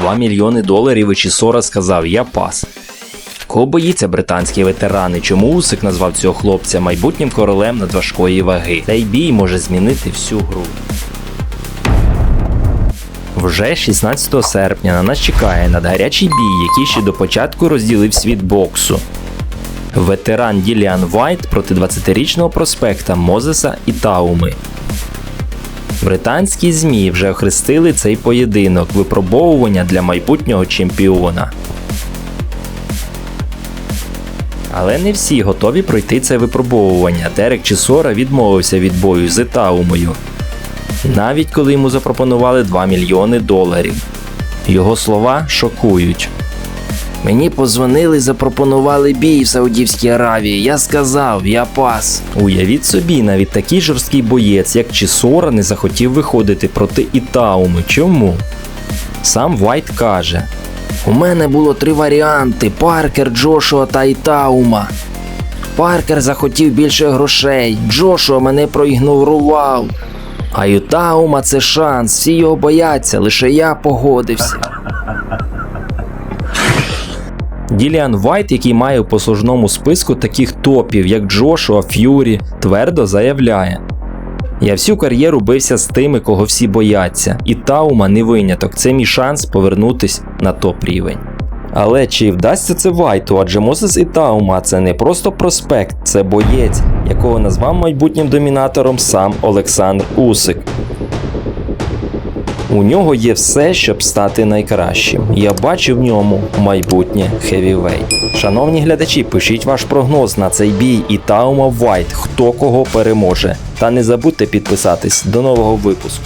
2 мільйони доларів і Чісора сказав Я пас. Кого боїться британські ветерани? Чому Усик назвав цього хлопця майбутнім королем надважкої ваги? Цей бій може змінити всю гру. Вже 16 серпня на нас чекає надгарячий бій, який ще до початку розділив світ боксу. Ветеран Діліан Вайт проти 20-річного проспекта Мозеса і Тауми. Британські ЗМІ вже охрестили цей поєдинок випробовування для майбутнього чемпіона. Але не всі готові пройти це випробовування. Дерек Чісора відмовився від бою з Таумою, навіть коли йому запропонували 2 мільйони доларів. Його слова шокують. Мені позвонили, запропонували бій в Саудівській Аравії. Я сказав, я пас. Уявіть собі, навіть такий жорсткий боєць, як Чісора, не захотів виходити проти Ітауми. Чому? Сам Вайт каже: У мене було три варіанти: Паркер, Джошуа та Ітаума. Паркер захотів більше грошей, Джошуа мене проігнорував. А Ютаума це шанс, всі його бояться, лише я погодився. Діліан Вайт, який має у послужному списку таких топів, як Джошуа Ф'юрі, твердо заявляє: Я всю кар'єру бився з тими, кого всі бояться, і Таума не виняток. Це мій шанс повернутись на топ рівень. Але чи вдасться це Вайту? Адже Мозес і Таума це не просто проспект, це боєць, якого назвав майбутнім домінатором сам Олександр Усик. У нього є все, щоб стати найкращим. Я бачу в ньому майбутнє хевівей. Шановні глядачі, пишіть ваш прогноз на цей бій і Таума Вайт, хто кого переможе. Та не забудьте підписатись. До нового випуску.